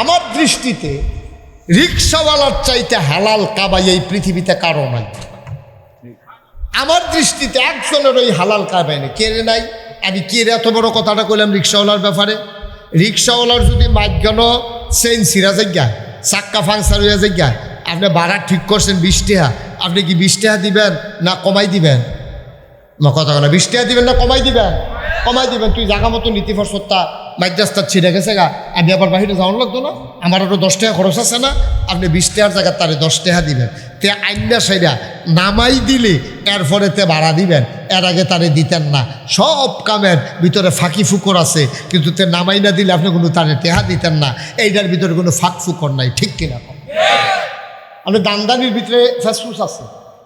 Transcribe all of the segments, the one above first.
আমার দৃষ্টিতে রিক্সাওয়ালার চাইতে হালাল কাবাই এই পৃথিবীতে কারও নাই। আমার দৃষ্টিতে একজনের ওই হালাল কাবাই নেই। কে রে নাই? আমি কে রে এত বড় কথাটা কইলাম রিক্সাওয়ালার ব্যাপারে? রিক্সাওয়ালার যদি মাঝখানো সেন সিরা জায়গা, চাক্কা ফাংসার আপনি ভাড়া ঠিক করছেন বিশ আপনি কি বিশ টাকা দিবেন না কমাই দিবেন? মা, কথা না বিশ দিবেন না কমাই দিবেন? কমাই দিবেন, তুই জাগা মতো নীতি ফসত্তা মাইদাস্তার ছিঁড়ে গেছে গা। আমি আবার বাহিরে যাওয়ার লাগতো না। আমার আরও দশ টাকা খরচ আছে না। আপনি বিশ টাকার জায়গায় তারে দশ টাকা দিবেন। তে আইনা সাইডা নামাই দিলে এরপরে তে ভাড়া দিবেন। এর আগে তারে দিতেন না। সব কামের ভিতরে ফাঁকি ফুকর আছে। কিন্তু তে নামাই না দিলে আপনি কোনো তারে টেহা দিতেন না। এইটার ভিতরে কোনো ফাঁক ফুকর নাই। ঠিক কন? আপনি দানদানির ভিতরে ফেসফুস আছে।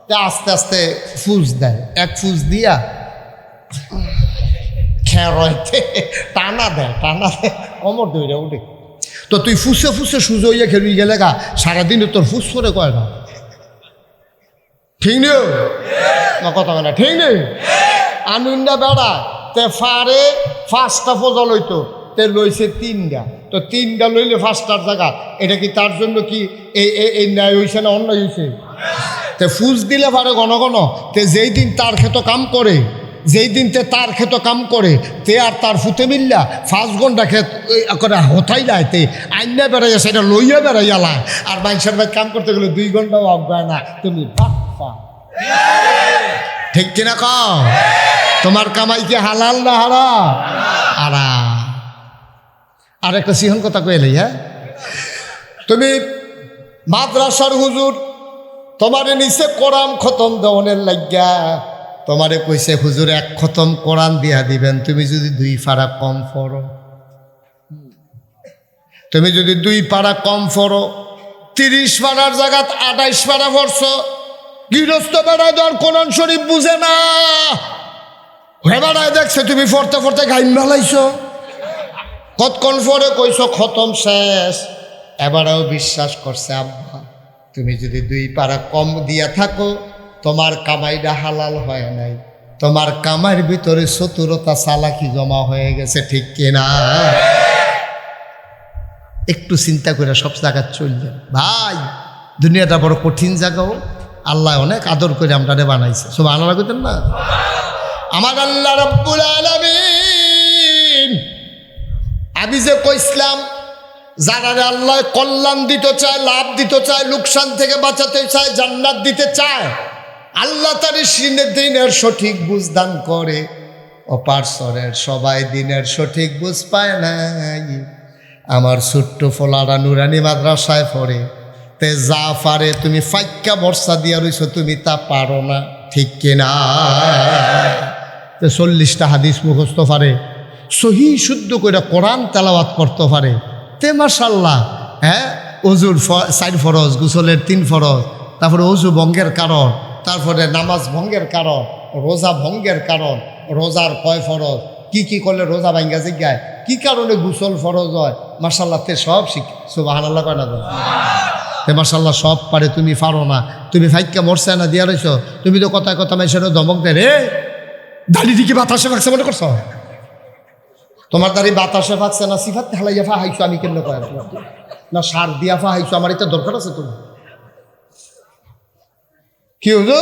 তে আস্তে আস্তে ফুস দেয়। এক ফুস দিয়া খেরতে টানা দেয় টানা দেয় অমর দইরা উঠে। তো তুই ফুসে ফুসে সুজো হইয়া খেলুই গেলে গা, সারাদিনে তোর ফুস করে কয় না? ঠিক নেই? কথা না। ঠিক নেই? আনুন্দা বেড়া, তে ফারে পাঁচটা ফজল হইতো, তে লইছে তিনটা। তো তিনটা লইলে পাঁচটার জায়গা। এটা কি তার জন্য কি এই এই- ন্যায় হইছে না অন্য হইছে? তে ফুস দিলে পারে ঘন ঘন। তে যেই দিন তার ক্ষেত কাম করে যেই দিন তে তার ক্ষেত কাম করে, তে আর তার ফুতে মিল্লা, পাঁচ ঘণ্টা ক্ষেত করে হতাই যায় তে, আইনা বেড়াইয়া সেটা লইয়া বেড়াইয়ালা আর মানুষের ভাই কাম করতে গেলে দুই ঘন্টাও অজ্ঞায় না। তুমি ঠিক কিনা ক তোমার কামাই কি হালাল না হারা আরা আর একটা সিহন কথা কইলে হ্যাঁ? তুমি মাদ্রাসার হুজুর, তোমার নিচে কোরআন খতম দেওয়ানের লাগিয়া তোমারে কইছে, হুজুর, এক খতম কোরআন দিয়া দিবেন। তুমি যদি দুই পারা কম ফরো তুমি যদি দুই পারা কম ফরো তিরিশ পাড়ার জায়গাত আঠাইশ পাড়া পড়ছো। গৃহস্থ বেড়ায় দেওয়ার কোরআন শরীফ বুঝে না। হয়ে বেড়ায় দেখছে, তুমি ফরতে ফরতে গাইম মেলাইছো কতক্ষণ পরে কইছো, খতম শেষ। এবারেও বিশ্বাস করছে, আব্বা, তুমি যদি দুই পারা কম দিয়া থাকো তোমার কামাইটা হালাল হয় নাই। তোমার কামাইয়ের ভিতরে চতুরতা, চালাকি জমা হয়ে গেছে, ঠিক কিনা? একটু চিন্তা করে সব জায়গা চলবে। ভাই, দুনিয়াটা বড় কঠিন জায়গাও আল্লাহ অনেক আদর করে আমরা বানাইছে। সব আল্লাহ করতেন না? আমার আল্লাহ রব্বুল আলামিন। আমি যে কইসলাম যারা আল্লাহ কল্যাণ দিতে চায়, লাভ দিতে চায়, লোকসান থেকে বাঁচাতে চায়, জান্নাত দিতে চায় আল্লাহ তার সিনের দিনের সঠিক বুঝ দান করে। অপারসরের সবাই দিনের সঠিক বুঝ পায় নাই। আমার ছোট্ট ফোলারা নুরানি মাদ্রাসায় পড়ে। তে যা পারে তুমি ফাইক্কা বর্ষা দিয়া রইছো, তুমি তা পারো না, ঠিক কিনা তো চল্লিশটা হাদিস মুখস্থ পারে। সহি শুদ্ধ করে কোরআন তেলাওয়াত করতে পারে। তে মাসাল্লাহ হ্যাঁ? অজুর চার ফরজ, গুসলের তিন ফরজ, তারপরে অজু বঙ্গের কারণ। তারপরে নামাজ ভঙ্গের কারণ, রোজা ভঙ্গের কারণ, রোজার কয় ফরজ, কি কি করলে রোজা ভাঙ্গা জিজ্ঞায় কি কারণে গুসল ফরজ হয় মাসাল্লাহ তে সব শিখ আল্লাহ কয় না তো? মাসাল্লাহ সব পারে তুমি পারো না, তুমি ভাইকা মরছে না, দিয়া রইছ, তুমি তো কথা কথা মাইসের দমক দে রে, দাড়ি দিকে বাতাসে ফাঁকছে মনে করছ? তোমার দাড়ি বাতাসে ফাঁকছে না, সিফাত হেলাইয়া ফা হাইছো আমি কেন কয় না, সার দিয়া ফা হাইছো আমার এটা দরকার আছে তোমার? কি হলো?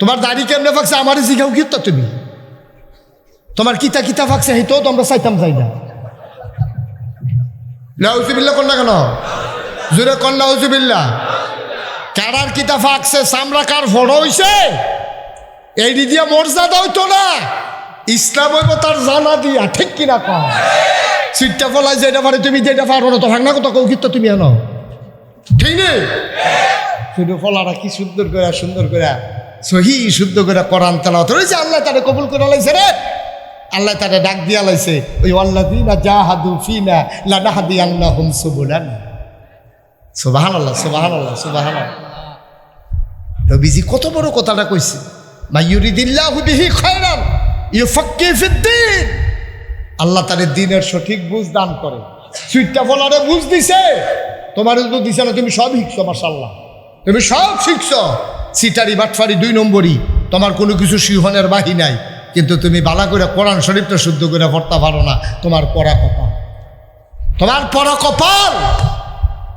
তোমার দাড়ি কেমনে ফাঁকছে? আমারই জিগাও কি তো তুমি? তোমার কিতা কিতা ফাঁকছে? হেঁটেও তো আমরা চাইতাম যাই না। লাউজুবিল্লা না কেন? জোরে কর লাউজুবিল্লা কারার কিতা ফাঁকছে? সামরা কার ফড় হইছে? এই দিয়া মর্যাদা হইতো না। ইসলাম হইব তার জানা দিয়া, ঠিক কিনা কম সিটটা ফলাই যেটা পারে তুমি যেটা পারো না তো ভাঙনা কথা কৌ কিন্তু তুমি আনো? ঠিক নেই? শুধু ফলাটা কি সুন্দর করে সুন্দর করে সহি শুদ্ধ করে কোরআন তেলাওয়াত রয়েছে আল্লাহ তারে কবুল করে লাইছে রে। আল্লাহ তারে ডাক দিয়া লাইছে, ওই আল্লাহ দিনা জাহাদু ফিনা লানাহাদি আল্লাহ হুম সুবুলান। সুবাহান আল্লাহ সুবাহান আল্লাহ সুবাহান নবীজি কত বড় কথাটা কইছে মাইয়ুরিদিল্লাহু বিহি খায়রান ইউফাক্কি ফিদ্দিন আল্লাহ তাদের দিনের সঠিক বুঝ দান করে। সুইটটা ফলারে বুঝ দিছে, তোমার দিছে না, তুমি সব শিখছো মার্শাল্লাহ তুমি সব শিখছ। সিটারি, বাটফারি দুই নম্বরই। তোমার কোনো কিছু সিংহনের বাহি নাই। কিন্তু তুমি বালা করে কোরআন শরীফটা শুদ্ধ করে পড়তে পারো না। তোমার পড়া কথা তোমার পড়া কপাল,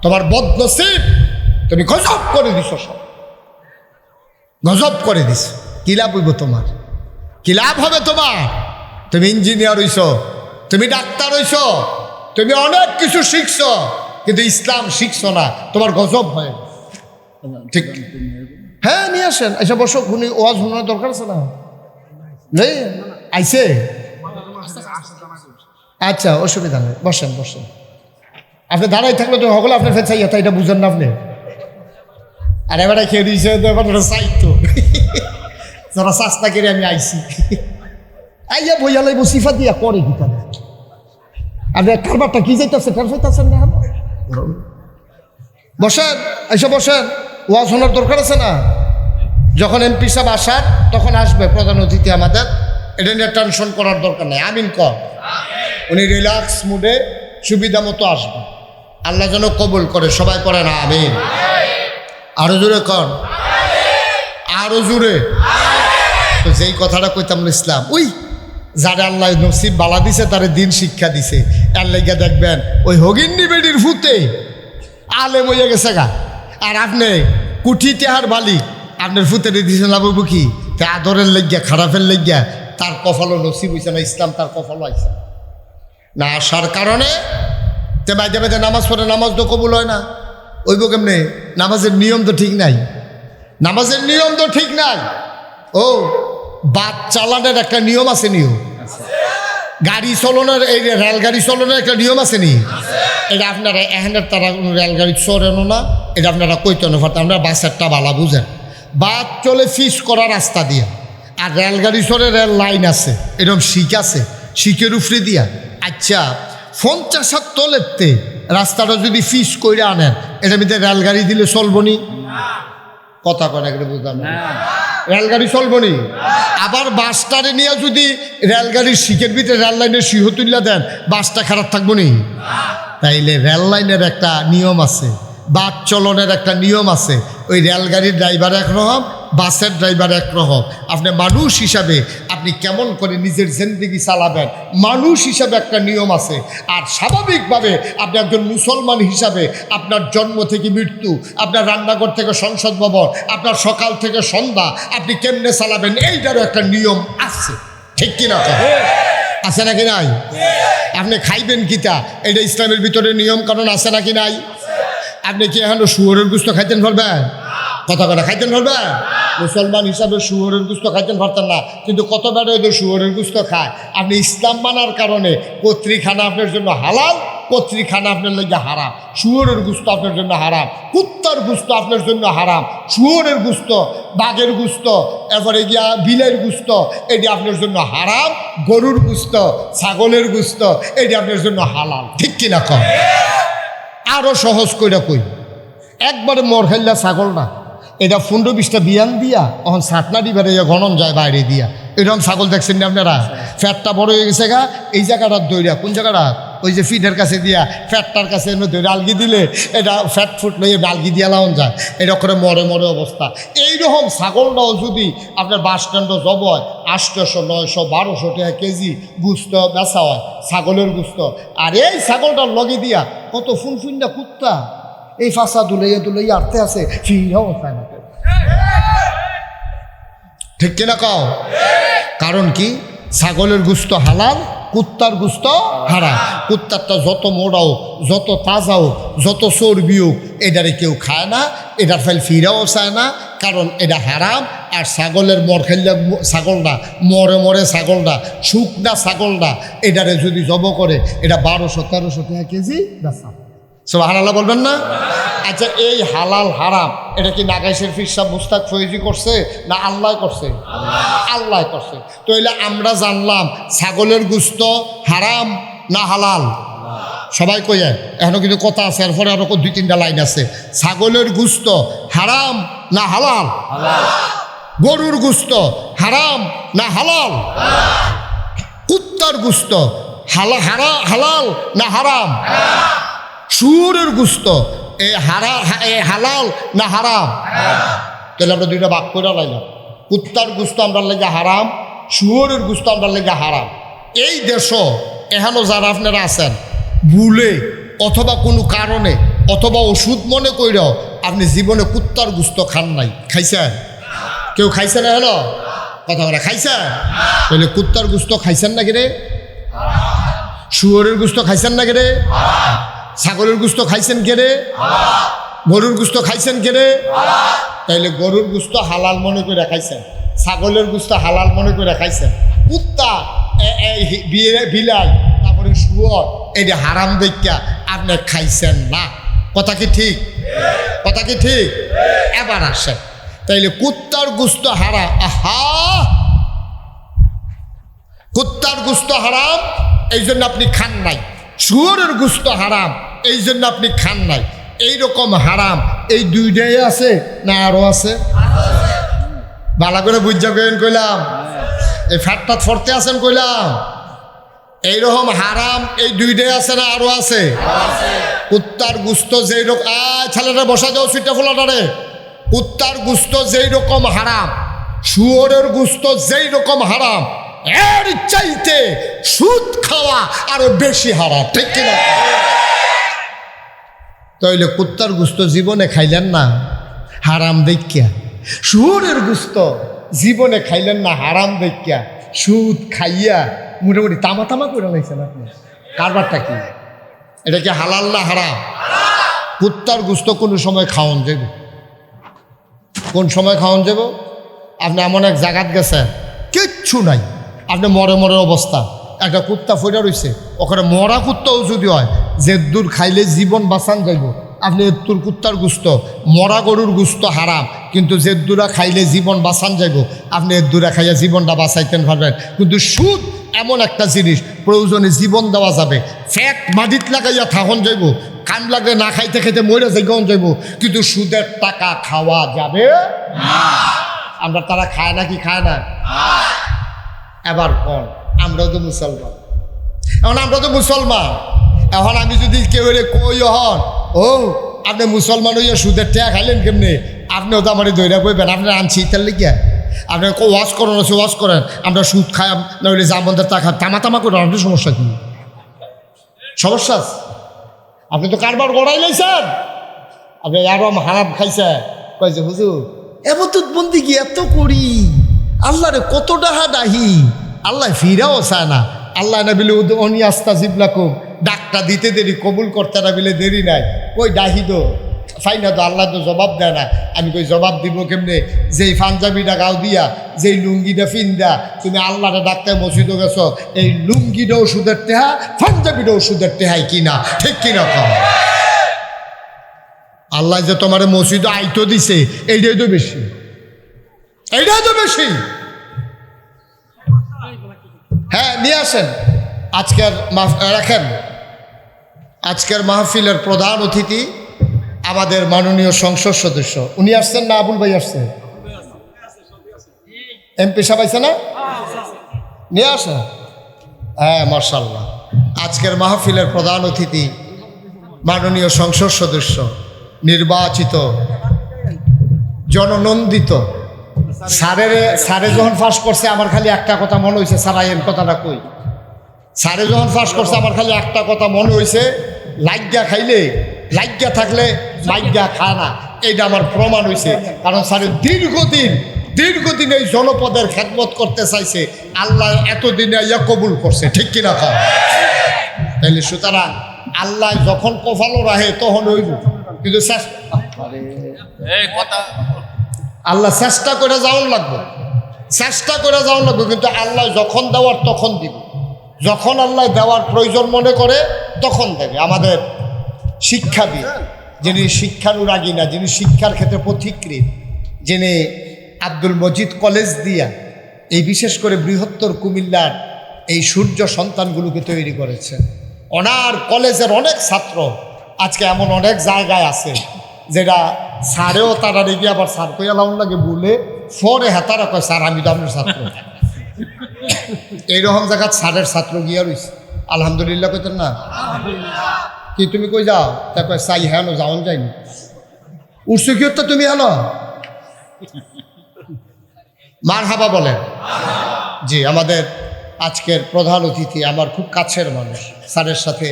তোমার বদনসিব, তুমি গজব করে দিছ সব। গজব করে দিছ। কি লাভ হইব তোমার? কি লাভ হবে তোমার? তুমি ইঞ্জিনিয়ার হইছ, তুমি ডাক্তার হইছ, তুমি অনেক কিছু শিখছ, কিন্তু ইসলাম শিখছ না। তোমার গজব হয় ঠিক। হ্যাঁ নিয়ে আসেন। এসে বসো উনি ওয়াজ শোনার দরকার আছে না? নেই আইসে আচ্ছা অসুবিধা নেই। বসেন বসেন। আপনি দাঁড়াই থাকলে তো হগলে আপনার ফের তাই এটা বুঝেন না আপনি। আর এবারে খেয়ে দিয়েছে তো এবার ওটা চাইতো যারা চাস্তা করে আমি আইছি। আইয়া বইয়া লাইব সিফা দিয়া করে কি তাদের আপনি কারবারটা কি যাইতেছে পাইতেছেন না? বসেন এসে বসেন। ওয়াজ শোনার দরকার আছে না? যখন এমপি সাহেব আসার তখন আসবে প্রধান অতিথি আমাদের। এটা নিয়ে টেনশন করার দরকার নেই। আমিন কর উনি রিল্যাক্স মুডে সুবিধা মতো আসবে। আল্লাহ যেন কবুল করে সবাই করে না আমিন। আরও জোরে কর। আরও জোরে। তো যেই কথাটা কইতাম ইসলাম উই যারা আল্লাহ নসিব বালা দিছে তারে দিন শিক্ষা দিছে। এর লেগে দেখবেন ওই হগিন্নি বেডির ফুতে আলে মইয়া গেছে গা। আর আপনি কুঠি টেহার বালি, আপনার ফুতেরে দিয়েছেন লাভ কি? তা আদরের লেগিয়া, খারাপের লেগিয়া, তার কফলও নসিব হইছে না, ইসলাম তার কফলও আইছে না। আসার কারণে তে বাইদে বাইদে নামাজ পড়ে নামাজ তো কবুল হয় না। ওইব কেমনে? নামাজের নিয়ম তো ঠিক নাই। নামাজের নিয়ম তো ঠিক নাই। ও বাদ চালানের একটা নিয়ম আছে নিয়ম। গাড়ি চলনের, এই রেলগাড়ি চলনের একটা নিয়ম আছে নি? এটা আপনারা এখানের তারা কোনো রেলগাড়ি চড়েনও না, এটা আপনারা কইতেন পারতেন আপনারা বাসেরটা বালা বুঝেন। বাদ চলে ফিস করা রাস্তা দিয়া, আর রেলগাড়ি চড়ে রেল লাইন আছে এরকম শিক আছে, শিকের উফরে দিয়া। আচ্ছা পঞ্চাশ হাত তলেরতে রাস্তাটা যদি ফিস করে আনেন এটা ভিতরে রেলগাড়ি দিলে চলবো নি? কথা কয় না বুঝলাম রেলগাড়ি চলবো নি? আবার বাসটারে নিয়ে যদি রেলগাড়ির শিখের ভিতরে রেল লাইনের সিংহ তুলিয়া দেন বাসটা খারাপ থাকব নি? তাইলে রেল লাইনের একটা নিয়ম আছে বাস চলনের একটা নিয়ম আছে। ওই রেলগাড়ির ড্রাইভার একরকম বাসের ড্রাইভার এক একরকম আপনি মানুষ হিসাবে আপনি কেমন করে নিজের জিন্দিগি চালাবেন? মানুষ হিসাবে একটা নিয়ম আছে। আর স্বাভাবিকভাবে আপনি একজন মুসলমান হিসাবে আপনার জন্ম থেকে মৃত্যু, আপনার রান্নাঘর থেকে সংসদ ভবন, আপনার সকাল থেকে সন্ধ্যা, আপনি কেমনে চালাবেন? এইটারও একটা নিয়ম আছে। ঠিক কিনা? আছে নাকি নাই? আপনি খাইবেন কিতা? এটা ইসলামের ভিতরে নিয়ম কারণ আছে নাকি নাই? আপনি কি এখন শুয়োরের গুস্ত খাইতেন পারবেন কথা কথা খাইতেন পারবেন মুসলমান হিসাবে শুয়োরের গুস্ত খাইতেন পারতেন না, কিন্তু কত বেড়ে ওদের শুয়োরের গুস্ত খায়? আপনি ইসলাম মানার কারণে কত্রিখানা আপনার জন্য হালাল কত্রিখানা আপনার লেগে হারাম। শুয়োরের গুস্ত আপনার জন্য হারাম, কুত্তার গুস্ত আপনার জন্য হারাম। শুয়োরের গুস্ত, বাঘের গুস্ত এরপরে গিয়া বিলের গুস্ত, এটি আপনার জন্য হারাম। গরুর গুস্ত, ছাগলের গুস্ত, এটি আপনার জন্য হালাল। ঠিক কিনা কম আরও সহজ কইরা কই। একবারে মর খাইলা ছাগল না। এটা পনেরো বিশটা বিয়ান দিয়া তখন সাতনা দিবারে গণন যায় বাইরে দিয়া। এরকম ছাগল দেখছেন আপনারা? ফ্যাটটা বড় হয়ে গেছে গা, এই জায়গাটার দইরা কোন জায়গাটা? ওই যে ফিটের কাছে দিয়া, ফ্যাটটার কাছে আলগি দিলে এটা ফ্যাট ফুট লইয়ে আলগি দিয়া লাউন যায়। এটা করে মরে মরে অবস্থা। এইরকম ছাগলটাও যদি আপনার বাস স্ট্যান্ডও জব হয়, আটশোশো, নয়শো, বারোশো টাকা কেজি গুস্ত বেচা হয়, ছাগলের গুস্ত। আর এই ছাগলটার লগে দিয়া কত ফুনফুন্ডা কুত্তা। এই ফাঁসা দুলাইয়া দুলাইয়া আটতে আছে ঠিক কিনা কও? কারণ কি? ছাগলের গুস্ত হালাল, কুত্তার গুস্ত হারাম। কুত্তারটা যত মোড়াও যত তাজাও যত চর্বি হোক, এটারে কেউ খায় না, এটার ফেল ফিরাও চায় না, কারণ এটা হারাম। আর ছাগলের মর খেললে ছাগলটা মরে মরে ছাগলটা শুকনা ছাগলটা এটারে যদি জব করে, এটা বারোশো, তেরোশো টাকা কেজি বেচা সব হালালা বলবেন না? আচ্ছা এই হালাল হারাম, এটা কি নাগাইশের ফিরসাব মুস্তাক ফৈজি করছে না আল্লাহ করছে? আল্লাহ করছে। তো আমরা জানলাম ছাগলের গুস্ত হারাম না হালাল? সবাই কইয়েন এখনও কিন্তু কথা আছে, এরপরে আরও দুই তিনটা লাইন আছে। ছাগলের গুস্ত হারাম না হালাল? গরুর গুস্ত হারাম না হালাল? কুত্তার গুস্ত হালা হারা হালাল না হারাম? সুরের গুস্ত। এ হারা, এ হালাল না হারাম? তাহলে আমরা দুইটা বাক করে লাইলাম। কুত্তার গুস্ত আমরা লেগে হারাম শুয়োরের গুস্ত আমরা লেগে হারাম। এই দেশ এখানো যারা আপনারা আছেন, ভুলে অথবা কোনো কারণে অথবা ওষুধ মনে কইরাও আপনি জীবনে কুত্তার গুস্ত খান নাই। খাইছেন? কেউ খাইছে না হলো কথা বলে খাইছেন তাহলে কুত্তার গুস্ত খাইছেন নাকি রে? শুয়োরের গুস্ত খাইছেন নাকি রে? ছাগলের গুস্ত খাইছেন কে রে গরুর গুস্ত খাইছেন কে রে তাইলে গরুর গুস্ত হালাল মনে করে খাইছেন। ছাগলের গুস্ত হালাল মনে করে খাইছেন। কুত্তা বিলাই, তারপরে শুয়োর এটা হারাম দেখা আপনি খাইছেন না। কথা কি ঠিক? কথা কি ঠিক? এবার আসে তাইলে কুত্তার গুস্ত হারা আহা! কুত্তার গুস্ত হারাম এই জন্য আপনি খান নাই। শুয়োরের গুস্ত হারাম। এই জন্য আপনি খান নাই। এই রকম হারাম। এই দুইটাই আছে না আরও আছে? ভালো করে বুঝা গেন কইলাম? এই ফ্যাটটা ফরতে আছেন কইলাম? এইরকম হারাম, এই দুইটাই আছে না আরও আছে? কুত্তার গুস্ত যেই রকম আয়, ছেলেটা বসা যাও সিটটা ফোলাটারে। কুত্তার গুস্ত যেই রকম হারাম, শুয়োরের গুস্ত যেই রকম হারাম, এর চাইতে সুদ খাওয়া আরও বেশি হারাম, ঠিক কিনা? তাইলে কুত্তার গুস্ত জীবনে খাইলেন না? হারাম দেখিয়া। শুয়োরের গুস্ত জীবনে খাইলেন না, হারাম দেখিয়া। সুদ খাইয়া মোটামুটি তামা তামা করে লাইছেন আপনি। কারবারটা কি? এটা কি হালাল না হারাম? কুত্তার গুস্ত কোনো সময় খাওয়ান যাব কোন সময় খাওয়ান যাব আপনি এমন এক জায়গাত গেছেন, কিচ্ছু নাই। আপনি মরে মরে অবস্থা। একটা কুত্তা ফইরা রইছে, ওখানে মরা কুত্তাও যদি হয় যে দূর খাইলে জীবন বাঁচান যাইব। আপনি এত্তুর কুত্তার গুস্ত, মরা গরুর গুস্ত হারাম, কিন্তু জেদ্দুরা খাইলে জীবন বাঁচান যাইব। আপনি এর দূরা খাইয়া জীবনটা বাঁচাইতেন পারবেন। কিন্তু সুদ এমন একটা জিনিস, প্রয়োজনে জীবন দেওয়া যাবে। ফ্যাট মাটিত লাগাইয়া থাকন যাইব। কান লাগলে না খাইতে খাইতে মরে যাইগন যাইব। কিন্তু সুদের টাকা খাওয়া যাবে আমরা তারা খায় না কি খায় না? এবার কন আমরাও তো মুসলমান। এখন আমরা তো মুসলমান। এখন আমি যদি কেউ কই হন ও, আপনি মুসলমান হইয়া সুদের টেয়া খাইলেন কেমনে? আপনিও তো আমার দৈরা কইবেন আপনার আনছি ইতার লিখিয়া আপনি ওয়াশ করেন আছে ওয়াশ করেন, আমরা সুদ খাই নইলে জামন্দের টাকা তামা তামা করেন আপনার সমস্যা কি? সমস্যা আপনি তো কারবার গড়াই লাইছেন। আপনি আরম হারাম খাইছে কয়েছে হুজুর এমতুত বন্দি কি এত করি? আল্লাহ রে কত ডাহা ডাহি? আল্লাহ ফিরাও চায় না। আল্লাহ না বিলে অনি আস্তা জিবলাকুম ডাকটা দিতে দেরি, কবুল করতে না বিলে দেরি নাই। ওই ডাহি দো ফাই না তো আল্লাহ তো জবাব দেয় না। আমি কই জবাব দিব কেমনে? যেই পাঞ্জাবিটা গাও দিয়া, যেই লুঙ্গিটা ফিন্দা তুমি আল্লাহটা ডাক্তার মসজিদও গেছো, এই লুঙ্গিটা ওষুধের টেহা, পাঞ্জাবিটা ওষুধের টেহাই কিনা? ঠিক কিনা কম আল্লাহ যে তোমার মসজিদ আইতো দিছে, এইটাই তো বেশি। এইটাই তো বেশি। হ্যাঁ নিয়ে আসেন। আজকের রাখেন। আজকের মাহফিলের প্রধান অতিথি আমাদের মাননীয় সংসদ সদস্য। উনি আসছেন না আবুল ভাই আসছেন এমপি সাহেব আইছে না? নিয়ে আসেন হ্যাঁ মার্শাল্লাহ আজকের মাহফিলের প্রধান অতিথি মাননীয় সংসদ সদস্য, নির্বাচিত, জননন্দিত। স্যারের স্যারে যখন ফাঁস করছে, আমার খালি একটা কথা মনে হয়েছে সারাইয়ের কথাটা কই? স্যারে যখন ফাঁস করছে আমার খালি একটা কথা মনে হয়েছে লাইগা খাইলে লাইগা থাকলে লাইগা খায় না। এইটা আমার প্রমাণ হয়েছে কারণ স্যারের দীর্ঘদিন দীর্ঘদিন এই জনপদের খেদমত করতে চাইছে। আল্লাহ এতদিনে ইয়া কবুল করছে ঠিক কিনা কম তাইলে সুতরাং আল্লাহ যখন কফালো রাহে তখন হইব। কিন্তু চেষ্টা এই কথা আল্লাহ চেষ্টা করে যাওয়ার লাগবে। চেষ্টা করে যাওয়ান লাগবে কিন্তু আল্লাহ যখন দেওয়ার তখন দিব। যখন আল্লাহ দেওয়ার প্রয়োজন মনে করে, তখন দেবে। আমাদের শিক্ষা শিক্ষাবিদ, যিনি শিক্ষানুরাগী না, যিনি শিক্ষার ক্ষেত্রে পথিকৃত যিনি আব্দুল মজিদ কলেজ দিয়া এই বিশেষ করে বৃহত্তর কুমিল্লার এই সূর্য সন্তানগুলোকে তৈরি করেছেন। ওনার কলেজের অনেক ছাত্র আজকে এমন অনেক জায়গায় আছে, যেটা স্যারেও তারা রেগে আবার স্যার কইয়া লাগে বলে ফোনে হেতারা কয়, স্যার, আমি তো আপনার ছাত্র। এইরকম জায়গাত স্যারের ছাত্র গিয়া রয়েছে আলহামদুলিল্লাহ কইতেন না। কি তুমি কই যাও? তা কয়, চাই হ্যাঁ যাওন যায়নি উঠছো কি তো তুমি হলো মার হাবা বলেন জি, আমাদের আজকের প্রধান অতিথি আমার খুব কাছের মানুষ। স্যারের সাথে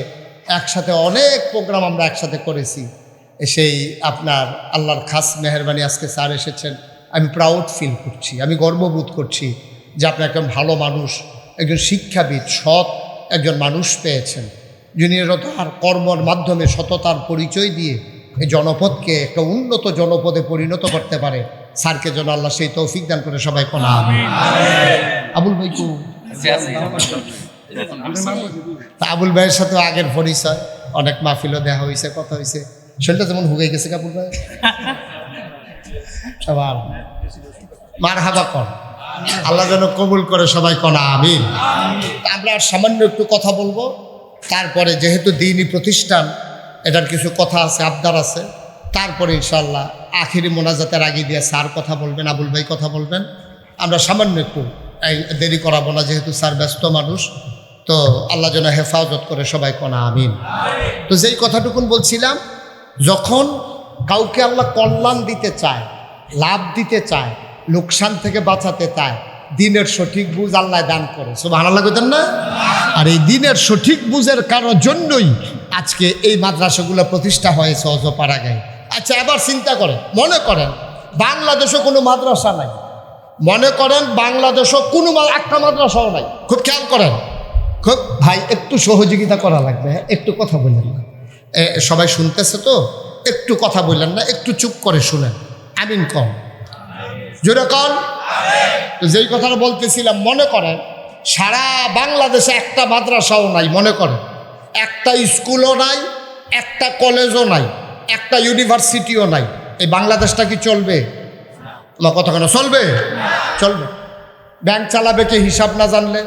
একসাথে অনেক প্রোগ্রাম আমরা একসাথে করেছি। সেই আপনার আল্লাহর খাস মেহরবানি আজকে স্যার এসেছেন। আমি প্রাউড ফিল করছি, আমি গর্ববোধ করছি। যে আপনি একজন ভালো মানুষ একজন শিক্ষাবিদ সৎ একজন মানুষ পেয়েছেন। যিনি তার কর্মর মাধ্যমে সততার পরিচয় দিয়ে এই জনপদকে একটা উন্নত জনপদে পরিণত করতে পারে। স্যারকে যেন আল্লাহ সেই তৌফিক দান করে সবাই কোনা আবুল ভাই কু তা আবুল ভাইয়ের সাথে আগের পরিচয়। অনেক মাহফিলও দেখা হয়েছে কথা হয়েছে। শরীরটা যেমন হুগে গেছে কাপুর ভাই? সবার। মার হাবা কর। আল্লাহ যেন কবুল করে সবাই কনা আমিন। আমরা আর সামান্য একটু কথা বলব। তারপরে যেহেতু দিনই প্রতিষ্ঠান এটার কিছু কথা আছে আবদার আছে। তারপরে ইনশাল্লাহ আখিরি মোনাজাতের আগে দিয়ে স্যার কথা বলবেন আবুল ভাই কথা বলবেন। আমরা সামান্য একটু এই দেরি করাবো না যেহেতু স্যার ব্যস্ত মানুষ। তো আল্লাহ যেন হেফাজত করে সবাই কনা আমিন। তো যেই কথাটুকুন বলছিলাম যখন কাউকে আল্লাহ কল্যাণ দিতে চায় লাভ দিতে চায় লোকসান থেকে বাঁচাতে চায়। দিনের সঠিক বুঝ আল্লাহ দান করে। সব ভালো লাগতেন না? আর এই দিনের সঠিক বুঝের কারোর জন্যই আজকে এই মাদ্রাসাগুলো প্রতিষ্ঠা হয়েছে অজপাড়াগায়। আচ্ছা এবার চিন্তা করেন, মনে করেন বাংলাদেশে কোনো মাদ্রাসা নাই। মনে করেন, বাংলাদেশও কোনো একটা মাদ্রাসাও নাই। খুব খেয়াল করেন। খুব, ভাই, একটু সহযোগিতা করা লাগবে হ্যাঁ? একটু কথা বললেন না। সবাই শুনতেছে তো? একটু কথা বললেন না, একটু চুপ করে শুনেন। আমিন কম। জোরে তো যেই কথাটা বলতেছিলাম, মনে করেন, সারা বাংলাদেশে একটা মাদ্রাসাও নাই, মনে করেন। একটা স্কুলও নাই, একটা কলেজও নাই, একটা ইউনিভার্সিটিও নাই। এই বাংলাদেশটা কি চলবে? আমার কথা কেন চলবে? চলবে। ব্যাংক চালাবে কে, হিসাব না জানলে?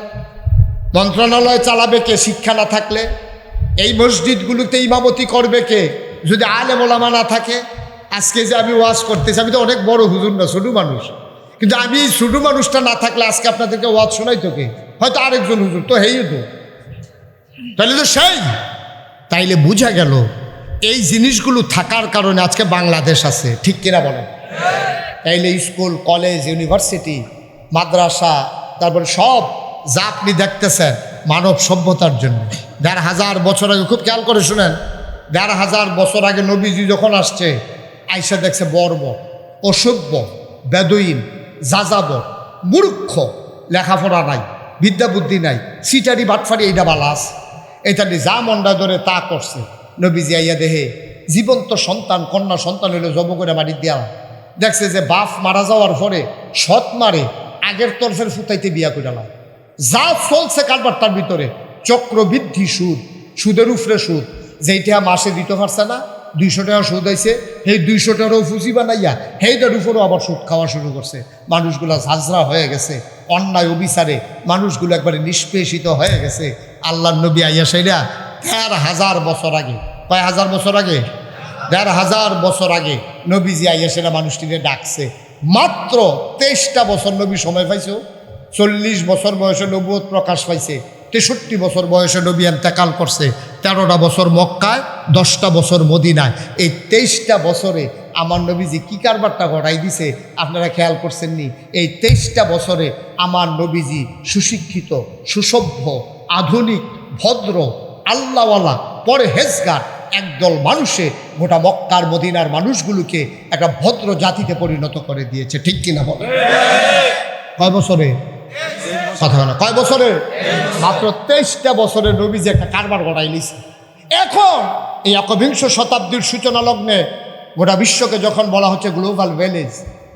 মন্ত্রণালয় চালাবে কে, শিক্ষা না থাকলে? এই মসজিদগুলোতে ইমামতি করবে কে? যদি আলেম ওলামা না থাকে আজকে যে আমি ওয়াজ করতেছি, আমি তো অনেক বড় হুজুর না, ছোটো মানুষ। কিন্তু আমি এই ছোটো মানুষটা না থাকলে আজকে আপনাদেরকে ওয়াজ শোনাই তোকে হয়তো আরেকজন হুজুর, তো হেই তো। তাহলে তো সেই। তাইলে বোঝা গেল, এই জিনিসগুলো থাকার কারণে আজকে বাংলাদেশ আছে। ঠিক কিনা বলেন? তাইলে স্কুল, কলেজ, ইউনিভার্সিটি, মাদ্রাসা, তারপরে সব যা আপনি দেখতেছেন মানব সভ্যতার জন্য। দেড় হাজার বছর আগে, খুব খেয়াল করে শুনেন, দেড় হাজার বছর আগে নবীজি যখন আসছে আইসা দেখছে বর্ব অসভ্য, বেদইন, যাযাবর, মূর্খ, লেখাপড়া নাই, বিদ্যা বুদ্ধি নাই, সিটারি বাটফারি এইটা বালাস। এটা যা মন্ডা ধরে তা করছে। নবীজি আইয়া দেহে জীবন্ত সন্তান, কন্যা সন্তান হইলে জব করে বাড়ির দেওয়া দেখছে যে বাপ মারা যাওয়ার পরে সৎ মারে, আগের তরফের ফুতাইতে বিয়া কইরালা যা চলছে কারবার তার ভিতরে, চক্রবৃদ্ধি সুদ, সুদের উফরে সুদ, যেইটা মাসে দিতে পারছে না দুইশো টাকা সুদ হয়েছে সেই দুইশো টাকারও ফুসি বানাইয়া সেইটার উপরও আবার সুদ খাওয়া শুরু করছে। মানুষগুলো ঝাঁঝরা হয়ে গেছে, অন্যায় অবিচারে মানুষগুলো একবারে নিষ্পেষিত হয়ে গেছে। আল্লাহ নবী আইয়া সেইরা দেড় হাজার বছর আগে, কয় হাজার বছর আগে? দেড় হাজার বছর আগে নবীজি আইয়া সেটা মানুষটিকে ডাকছে। মাত্র তেইশটা বছর নবী সময় পাইছো? চল্লিশ বছর বয়সে নবুয়ত প্রকাশ পাইছে। তেষট্টি বছর বয়সে নবী এন্তেকাল করছে। তেরোটা বছর মক্কায়, দশটা বছর মদিনায়। এই তেইশটা বছরে আমার নবীজি কী কারবারটা ঘটাই দিছে, আপনারা খেয়াল করছেন নি এই তেইশটা বছরে আমার নবীজি সুশিক্ষিত, সুসভ্য, আধুনিক, ভদ্র, আল্লাহওয়ালা পরে হেজগার একদল মানুষে গোটা মক্কার, মদিনার মানুষগুলোকে একটা ভদ্র জাতিতে পরিণত করে দিয়েছে। ঠিক কিনা বলে কয় বছরে? কথা বলে কয় বছরে মাত্র তেইশটা বছরের নবী যে একটা কারবার গড়াই নিছে। এখন এই একবিংশ শতাব্দীর সূচনা লগ্নে গোটা বিশ্বকে যখন বলা হচ্ছে গ্লোবাল ভিলেজ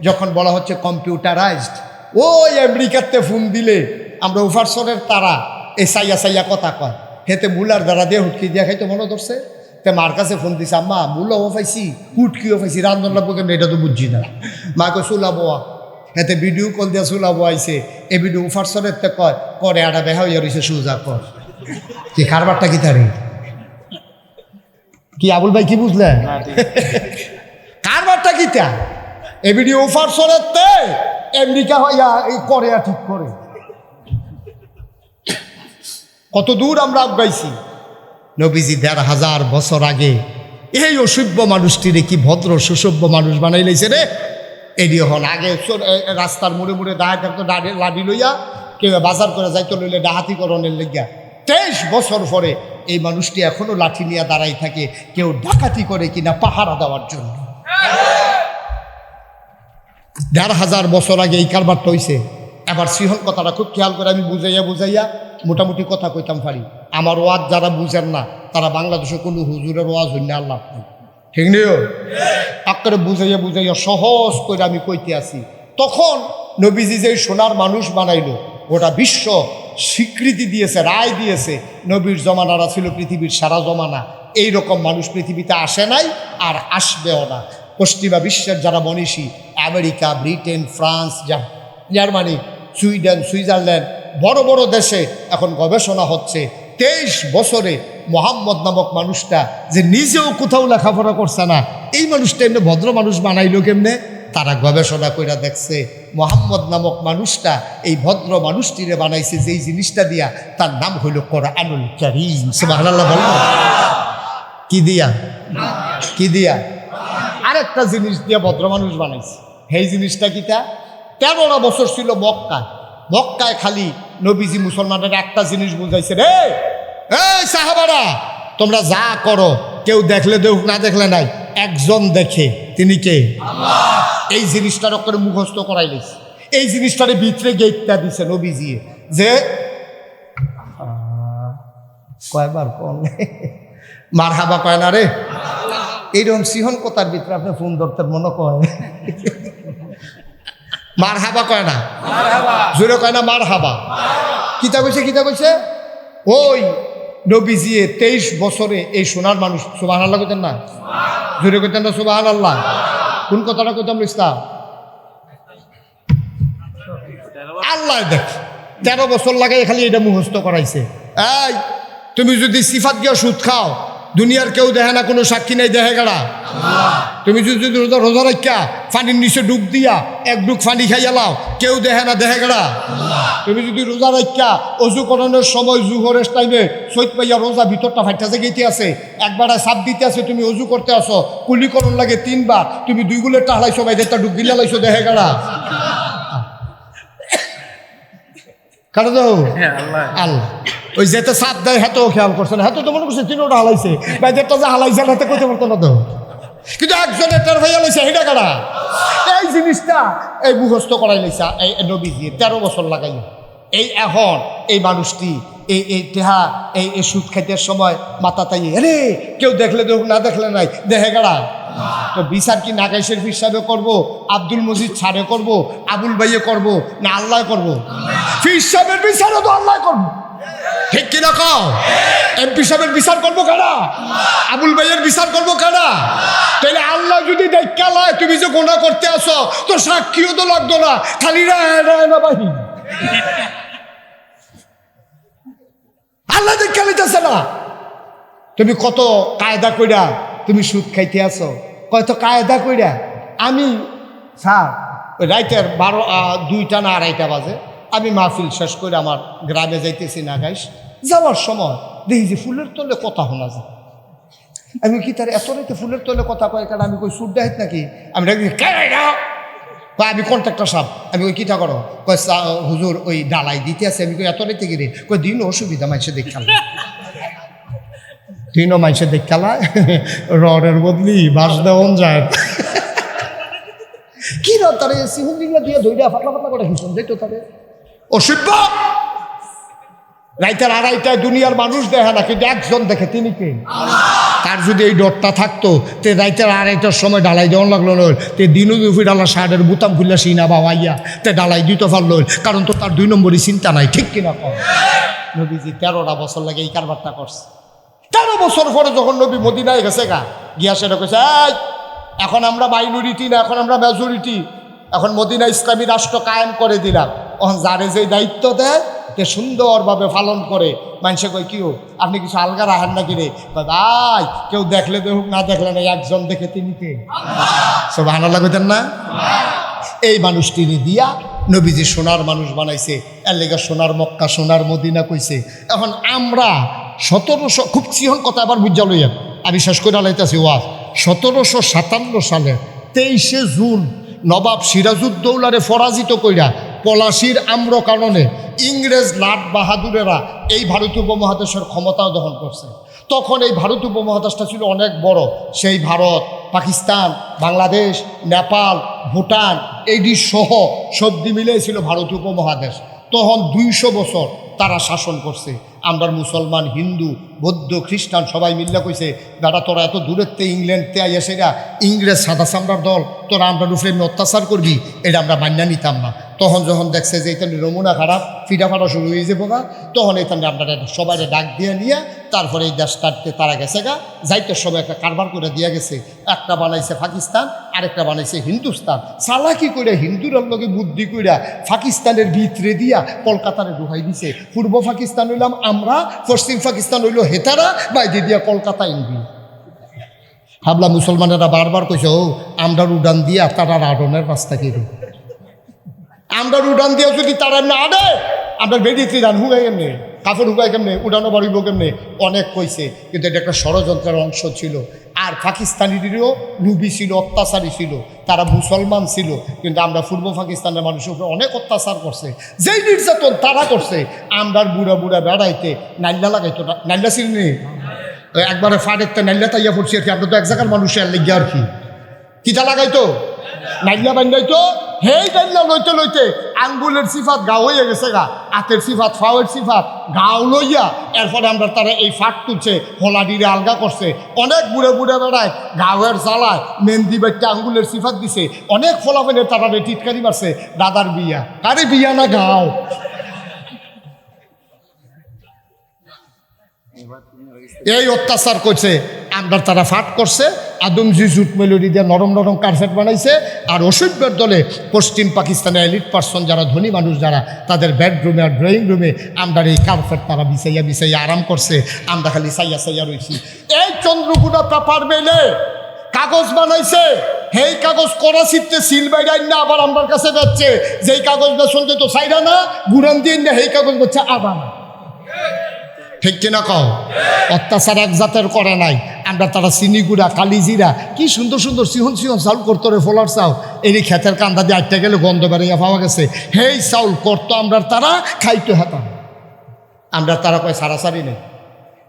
যখন বলা হচ্ছে কম্পিউটারাইজড, ওই আমেরিকাতে ফোন দিলে আমরা উফারসনের তারা এ সাইয়া সাইয়া কথা কয়। হেতে মুলার দ্বারা দিয়ে হুটকি দিয়া খাইতে মনে ধরছে। তে মার কাছে ফোন দিছে, আম্মা, মুলাও পাইছি হুটকিও পাইছি রান্ধন লাগবো কেমন? এটা তো বুঝছি না। মা মাকে চুলাবোয়া এতে ভিডিও কল দিয়া চুলাবো আইছে এ ভিডিও উফারসনের তে কয় করে আটা বেহা হইয়া রইছে সুজা কর। কি কারবারটা কি তারি? কি আবুল ভাই কি বুঝলেন কারবারটা কি তা? এ ভিডিও উফারসনের তে আমেরিকা হইয়া এই কোরিয়া ঠিক করে। কত দূর আমরা আগাইছি। নবীজি দেড় হাজার বছর আগে এই অসভ্য মানুষটিরে কি ভদ্র সুসভ্য মানুষ বানাই লাইছে রে? এডি হল আগে রাস্তার মুড়ে মুড়ে দাঁড়ায় থাকতো লাডি লইয়া কেউ বাজার করে যাইতো, লইলে ডাহাতি করণের লেগিয়া। তেইশ বছর পরে এই মানুষটি এখনও লাঠি নিয়ে দাঁড়াই থাকে, কেউ ডাকাতি করে কিনা পাহারা দেওয়ার জন্য। দেড় হাজার বছর আগে এই কারবারটা হইছে। এবার শ্রীহল কথাটা খুব খেয়াল করে আমি বুঝাইয়া বুঝাইয়া মোটামুটি কথা কইতাম পারি। আমার ওয়াজ যারা বুঝেন না, তারা বাংলাদেশে কোনো হুজুরের ওয়াজ হইন আল্লাহ ঠিক নেই আক্কারে বুঝাইয়া বুঝাইয়া সহজ করে আমি কইতে আসি তখন নবীজি যে সোনার মানুষ বানাইল, গোটা বিশ্ব স্বীকৃতি দিয়েছে, রায় দিয়েছে, নবীর জমানারা ছিল পৃথিবীর সারা জমানা। এই রকম মানুষ পৃথিবীতে আসে নাই আর আসবেও না। পশ্চিমা বিশ্বের যারা মনীষী, America, Britain, France Germany, Sweden, Switzerland, বড় বড় দেশে এখন গবেষণা হচ্ছে। তেইশ বছরে মোহাম্মদ নামক মানুষটা যে নিজেও কোথাও লেখাপড়া করছে না, এই মানুষটা এমনি ভদ্র মানুষ বানাইলো কেমনে? তারা গবেষণা করে দেখছে মোহাম্মদ নামক মানুষটা এই ভদ্র মানুষটিরে বানাইছে যেই জিনিসটা দিয়া তার নাম হইল কোরআনুল কারীম। সুবহানাল্লাহ বলো কি দিয়া? কি দিয়া? আরেকটা জিনিস দিয়ে ভদ্র মানুষ বানাইছে। সেই জিনিসটা কিটা তেরোটা বছর ছিল মক্কায়। মক্কায় খালি নবীজি মুসলমানের একটা জিনিস বুঝাইছে রে। এই সাহাবারা, তোমরা যা করো, কেউ দেখলে দেখ না দেখলে নাই, একজন দেখে, তিনি কে? এই জিনিসটার করে মুখস্থ করাই লেছে এই জিনিসটারে ভিতরে গেটটা দিছে নবীজি। যে কয়বার কোন? মার হাবা কয় না রে? এইরকম সিহন কোথার ভিতরে? আপনি ফোন ধরতে মনে কয় মার হাবা কয় না? জোরে কয় না মার হাবা কিতা কইছে কিতা কইছে? ওই নবীজিয়ে তেইশ বছরে এই সোনার মানুষ সুবাহ আল্লাহ কইতেন না? জোরে কইতেন না সুবাহ আল্লাহ কোন কথাটা কইতাম ইসলাম আল্লাহ দেখ তেরো বছর লাগে খালি এটা মুখস্থ করাইছে। এই তুমি যদি সিফাত গিয়ে সুদ খাও দুনিয়ার কেউ দেখে না, কোনো সাক্ষী নাই, দেখে গেড়া। তুমি যদি রোজা রোজা রাখা পানির নিচে ডুব দিয়া, এক ডুব পানি খাইয়া লাও, কেউ দেখে না, দেখে গেড়া। তুমি যদি রোজা রাখা অজু করানোর সময় জুহরের টাইমে সৈত পাইয়া রোজা ভিতরটা ফাইটা জেগেতে আছে। একবার সাপ দিতে আছে, তুমি অজু করতে আসো। কুলিকরণ লাগে তিনবার, তুমি দুই গুলের টাহলাইছো বাইদেরটা ডুব গিলা লাইছো, দেখে গেড়া। কারও দাও আল্লাহ। ওই যেতে সাপ দেয় হাতেও খেয়াল করছে না। হাতে তো মনে করছে তিনোটা হালাইছে। বা যেটা যে হালাইছে হাতে কইতে পারতো না তো। কিন্তু একজনের টের ভাইয়া লাইছে হেটা কারা এই জিনিসটা এই মুখস্থ করাই লাইছে এই নবীজি তেরো বছর লাগাই এই এখন এই মানুষটি এই এই টেহা এই এই সুদ খাইতে সময় মাথা তাই আরে কেউ দেখলে দেখুক না দেখলে নাই দেহে গাড়া তো বিচার কি নাগাইশের হিসাবে করব? আব্দুল মজিদ ছাড়ে করব? আবুল ভাইয়ে করব? না আল্লাহ করব? ফির সাহেবের বিচারও তো আল্লাহ করব। ঠিক কিনা কও? এমপি সাহেবের বিচার করব কারা? আবুল ভাইয়ের বিচার করব কারা? তাহলে আল্লাহ যদি দেখা লয়, তুমি যে গোনা করতে আসো, তো সাক্ষীও তো লাগতো না। খালি না বাহি আল্লাহ দেখা লিতেছে না। তুমি কত কায়দা কইরা তুমি সুদ খাইতে আসো কত কায়দা কইরা, আমি স্যার রাইতের বারো দুইটা না আড়াইটা বাজে। আমি মাহফিল শেষ করে আমার গ্রামে যাইতেছি না, গাইস। যাওয়ার সময় দেখি যে ফুলের তলে কথা শোনা যায়। আমি কি তার এত রাইতে ফুলের তলে কথা কয়, কারণ আমি কই, সুদ ডাইত নাকি? আমি ডাকি? কয়, আমি কন্ট্রাক্টর সাহেব। আমি ওই কিটা করো? কয় হুজুর, ওই ডালাই দিতে আছে। আমি কই, এত রাইতে গিয়ে কই দিন অসুবিধা মানুষের দেখাল দিনও মানুষের দেখালায় রডের বদলি বাস দেওয়ান যায় কি রড তারে? দিয়ে ধৈর্য ফাটলা ফাটলা করে যেত তারে। অসভ্য রাইতের আড়াইটায় দুনিয়ার মানুষ দেখে না কিন্তু একজন দেখে তিনি কে? তার যদি এই ডরটা থাকতো তে রাইতের আড়াইটার সময় ডালাই দেওয়ান লাগল নয় তে দিনও দুপুর ডালা শার্টের বুতাম খুললা সিনা বা আইয়া তে ডালাই দিতে পারল কারণ তো তার দুই নম্বরই চিন্তা নাই ঠিক কিনা? নবীজি তেরোটা বছর লাগে এই কারবারটা করছে। তেরো বছর পরে যখন নবী মদিনায় গেছে গা গিয়া সেটা "এই, এখন আমরা মাইনরিটি না এখন আমরা মেজরিটি এখন মদিনা ইসলামী রাষ্ট্র কায়েম করে দিলাম। এখন যারে যে দায়িত্ব দেয় তে সুন্দরভাবে পালন করে। মানুষে কই কিও আপনি কিছু আলগা রাখেন নাকি রে? কয়, ভাই কেউ দেখলে দেখুক না দেখলে না একজন দেখে তিনি কে সব ভালো লাগতেন না? এই মানুষটিরে দিয়া নবীজি সোনার মানুষ বানাইছে। এর লেগে সোনার মক্কা সোনার মদিনা কইছে। এখন আমরা সতেরোশো খুব চিহন কথা আবার বুঝা লইয়া। আমি শেষ করে লাইতেছি ওয়াজ সতেরোশো সাতান্ন সালে তেইশে জুন নবাব সিরাজউদ্দৌলারে পরাজিত কইরা পলাশির আম্র কারণে ইংরেজ লাট বাহাদুরেরা এই ভারতীয় উপমহাদেশের ক্ষমতা দখল করছে। তখন এই ভারতীয় উপমহাদেশটা ছিল অনেক বড়। সেই ভারত, পাকিস্তান, বাংলাদেশ, নেপাল, ভুটান এইটি সহ সবদি মিলেই ছিল ভারতীয় উপমহাদেশ। তখন দুইশো বছর তারা শাসন করছে। আমরা মুসলমান হিন্দু বৌদ্ধ খ্রিস্টান সবাই মিল্লা কইছে দাদা তোরা এত দূরের তে ইংল্যান্ডতে আইয়াছে না ইংরেজ সাদা চামড়ার দল, তোরা আমরা রুফে এমনি অত্যাচার করবি, এটা আমরা মান্যা নিতাম না। তখন যখন দেখছে যে এখানে নমুনা খারাপ ফিটা ফাটা শুরু হয়ে যাব গা, তখন এখানে আমরা সবাই ডাক দিয়ে নিয়ে, তারপরে এই দেশটাতে তারা গেছে গা, যাইতে সবাই একটা কারবার করে দিয়া গেছে। একটা বানাইছে পাকিস্তান, আরেকটা বানাইছে হিন্দুস্তান। সালাকি করে হিন্দুরার লগে বুদ্ধি কইরা পাকিস্তানের ভিতরে দিয়া কলকাতারে ঢুকাই দিছে। পূর্ব পাকিস্তান হইলাম আমরা, পশ্চিম পাকিস্তান হইল হেতারা বাইরে দিয়া কলকাতা ইনবি হাবলা মুসলমানেরা বারবার কইছে, ও আমরা উডান দিয়ে তারা আডনের রাস্তা কেড়ে আমরা উডান দিয়ে যদি তারা না আনে আমরা বেরিয়েছি রান হুগাই কেমনে কাপড় হুগাই কেমনে? উডানো বাড়িব কেমনে? অনেক কইছে, কিন্তু এটা একটা ষড়যন্ত্রের অংশ ছিল। আর পাকিস্তানিদেরও লুবি ছিল, অত্যাচারী ছিল, তারা মুসলমান ছিল, কিন্তু আমরা পূর্ব পাকিস্তানের মানুষের উপরে অনেক অত্যাচার করছে। যেই নির্যাতন তারা করছে আমরার বুড়া বুড়া বেড়াইতে নাইল্লা লাগাইতো না। নাইল্লা ছিল নি? একবারে ফাটের নাইল্লা তাইয়া পড়ছি আর কি, আমরা তো এক জায়গার মানুষের লেগে আর কি। কিতা লাগাইতো? নাইলা বান্ধাইতো? হেই নাইলা লইতে লইতে আঙ্গুলের সিফাত গা হয়ে গেছে গা হাতের সিফাত, ফাওয়ের সিফাত, গাও লইয়া এরপরে আমরা তারা এই ফাট তুলছে, হোলাডিরে আলগা করছে। অনেক বুড়ে বুড়ে বেড়ায়, গাওয়ের জ্বালায়, মেহেন্দি বাচ্চা আঙ্গুলের সিফাত দিছে। অনেক ফলাফেনের তারা টিটকারি মারছে দাদার বিয়া। আরে বিয়া না গাও? এই অত্যাচার করছে, আমরা তারা ফাট করছে আদমজি জুট মেলোডি দিয়ে নরম নরম কার্পেট বানাইছে। আর অসভ্যের দলে পশ্চিম পাকিস্তানের এলিট পার্সন যারা, ধনী মানুষ যারা, তাদের বেডরুমে আর ড্রয়িং রুমে আমরা এই কার্পেট তারা বিছাইয়া বিছাইয়া আরাম করছে। আমরা খালি সাইয়া সাইয়া রয়েছি এই চন্দ্রগুড়া পেপার মেলে, কাগজ বানাইছে। হেই কাগজ করাচিতে সিল বাইরাই না, আবার আমার কাছে যাচ্ছে। যেই কাগজ বেসনতে তো সাইরা না গুড়ান দিয়ে হেই কাগজ বলছে আবার। ঠিক কিনা কও? অত্যাচার এক জাতের করে নাই। আমরা তারা চিনিগুড়া কালিজিরা কি সুন্দর সুন্দর সিহন সিহন চাউল করতো রে ফোলার চাউ এই ক্ষেতের কান্দা দিয়ে আটটা গেলে গন্ধ বেরিয়ে পাওয়া গেছে। হেই চাউল করতো আমরা তারা, খাইতো হেতাম। আমরা তারা কয় সারাসারি নেই।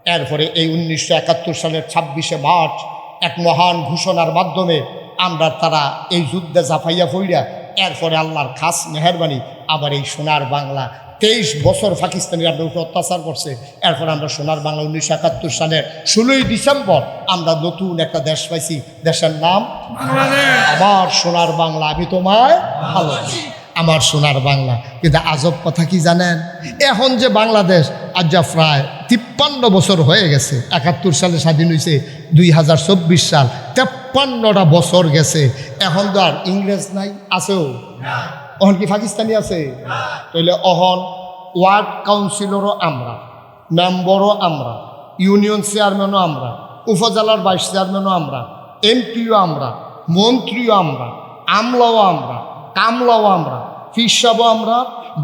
এরপরে এই উনিশশো একাত্তর সালের ছাব্বিশে মার্চ এক মহান ঘোষণার মাধ্যমে আমরা তারা এই যুদ্ধে জাফাইয়া ফইরা এরপরে আল্লাহর খাস মেহরবানি আবার এই সোনার বাংলা। তেইশ বছর পাকিস্তানিরা আমরা উপরে অত্যাচার করছে। এরপর আমরা সোনার বাংলা উনিশশো একাত্তর সালের ষোলোই ডিসেম্বর আমরা নতুন একটা দেশ পাইছি। দেশের নাম আমার সোনার বাংলা। আমি তোমায় ভালো আমার সোনার বাংলা। কিন্তু আজব কথা কি জানেন? এখন যে বাংলাদেশ আজ যা প্রায় তিপ্পান্ন বছর হয়ে গেছে। একাত্তর সালে স্বাধীন হয়েছে দুই হাজার চব্বিশ সাল। তেপ্পান্নটা বছর গেছে। এখন তো আর ইংরেজ নাই আছেও? অহন কি পাকিস্তানি আছে? তাহলে অহন ওয়ার্ড কাউন্সিলরও আমরা মেম্বরও আমরা ইউনিয়ন চেয়ারম্যানও আমরা উপজেলার ভাইস চেয়ারম্যানও আমরা এমপিও আমরা মন্ত্রীও আমরা আমলাও আমরা কামলাও আমরা ফিসাবও আমরা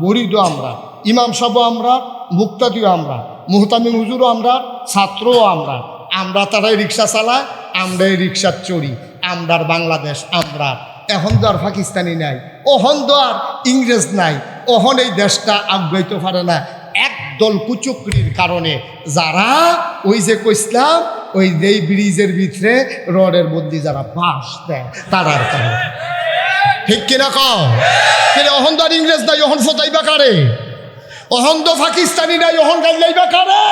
মরিদও আমরা ইমাম সাহও আমরা মুক্তাদিও আমরা। মুহতামি হুজুরও আমরা, ছাত্রও আমরা। আমরা তারাই রিক্সা চালায়, আমরাই রিক্সা চড়ি, আমরার বাংলাদেশ, আমরা। এখন তো আর পাকিস্তানি নাই ওহন তো আর ইংরেজ নাই ওহন এই দেশটা আগ্রহিত পারে না। একদল কুচুকরির কারণে যারা ওই যে কইসলাম, ওই যেই ব্রিজের ভিতরে রডের মধ্যে যারা বাস দেয়, তারার কারণে। ঠিক কিনা কও? কিন্তু অহন তো আর ইংরেজ নাই অহন ফতাইবা কারে? অহন তো পাকিস্তানি নাই অহন গাইলাইবা কারে?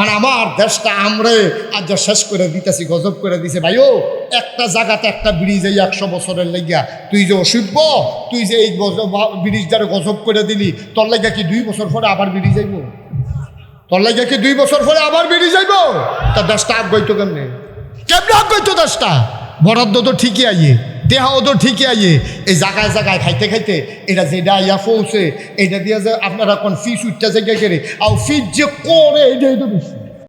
আর আমার দেশটা আমরে, আজ শেষ করে দিতেছি, গজব করে দিছে, ভাইও। একটা জায়গাতে একটা ব্রিজ এই একশো বছরের লেগিয়া। তুই যে অসভ্য, তুই যে এই ব্রিজটারে গজব করে দিলি, তোর লেগা কি দুই বছর পরে আবার ব্রিজ যাইব তোর লেগা কি দুই বছর পরে আবার ব্রিজ যাইব তা দেশটা আগ্রহিত কেমনে? কেমনে আগ্রহিত দেশটা? বরাদ্দ তো ঠিকই আইয়ে। দেহাও তো ঠিকই আইয়ে। এই জায়গায় জায়গায় খাইতে খাইতে এটা যেটা ইয়া পৌঁছে এটা দিয়ে যে আপনারা কোন ফিস উঠতে জায়গায় করে আর ফিস যে করে, এটাই তো বেশি।